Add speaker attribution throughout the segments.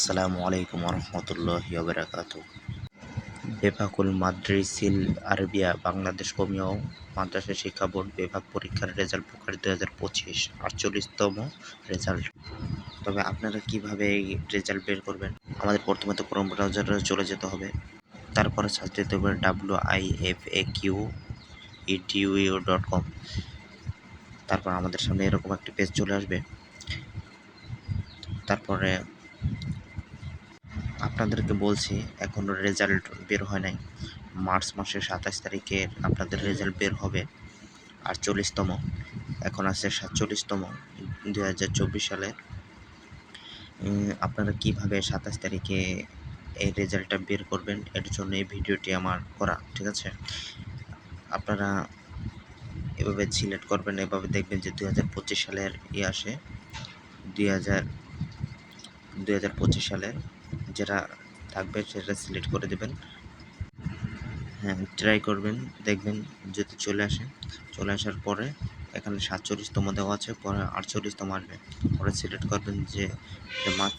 Speaker 1: আসসালামু আলাইকুম রহমতুল্লাহ বারাকাতু বেফাকুল মাদ্রিসিল আরবিয়া বাংলাদেশ কমিও মাদ্রাসা শিক্ষা বোর্ড বিভাগ পরীক্ষার রেজাল্ট প্রকাশ দু হাজার পঁচিশ আটচল্লিশতম রেজাল্ট। তবে আপনারা কীভাবে এই রেজাল্ট বের করবেন? আমাদের প্রথমে তো ক্রোম ব্রাউজারে চলে যেতে হবে। তারপরে সার্চ দিতে হবে W I F A Q EDU dot com. তারপর আমাদের সামনে এরকম একটি পেজ চলে আসবে। তারপরে আপনাদেরকে বলছি এখনও রেজাল্ট বের হয় নাই। মার্চ মাসের সাতাশ তারিখে আপনাদের রেজাল্ট বের হবে আটচল্লিশতম। এখন আছে সাতচল্লিশতম দু হাজার চব্বিশ সালের আপনারা কীভাবে সাতাশ তারিখে এই রেজাল্টটা বের করবেন, এর জন্য এই ভিডিওটি আমার করা, ঠিক আছে? আপনারা এভাবে সিলেক্ট করবেন, এভাবে দেখবেন যে দুই হাজার পঁচিশ সালের ই আসে। দুই হাজার দুই হাজার পঁচিশ সালের যেটা থাকবে সেটা সিলেক্ট করে দেবেন। হ্যাঁ ট্রাই করবেন, দেখবেন যদি চলে আসে। চলে আসার পরে এখানে সাতচল্লিশতম দেওয়া আছে, পরে আটচল্লিশতম আসবে। পরে সিলেক্ট করবেন যে মাছ,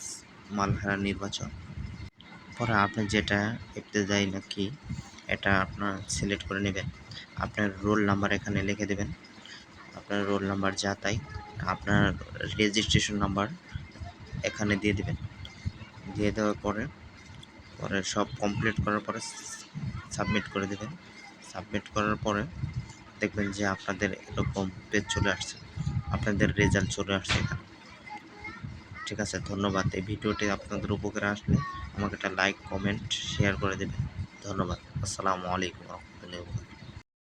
Speaker 1: মালহারা নির্বাচন। পরে আপনি যেটা ইবতেদায়ী নাকি এটা আপনার সিলেক্ট করে নেবেন। আপনার রোল নাম্বার এখানে লিখে দেবেন। আপনার রোল নাম্বার যা তাই, আপনার রেজিস্ট্রেশন নাম্বার এখানে দিয়ে দেবেন। দিয়ে দেওয়ার পরে পরে সব কমপ্লিট করার পরে সাবমিট করে দেবেন। সাবমিট করার পরে দেখবেন যে আপনাদের এরকম পেজ চলে আসছে। আপনাদের রেজাল্ট চলে আসছে এখানে। ঠিক আছে, ধন্যবাদ। এই ভিডিওটি আপনাদের উপকারে আসলে আমাকে একটা লাইক কমেন্ট শেয়ার করে দেবেন। ধন্যবাদ। আসসালামু আলাইকুম রহমতুল্লাহ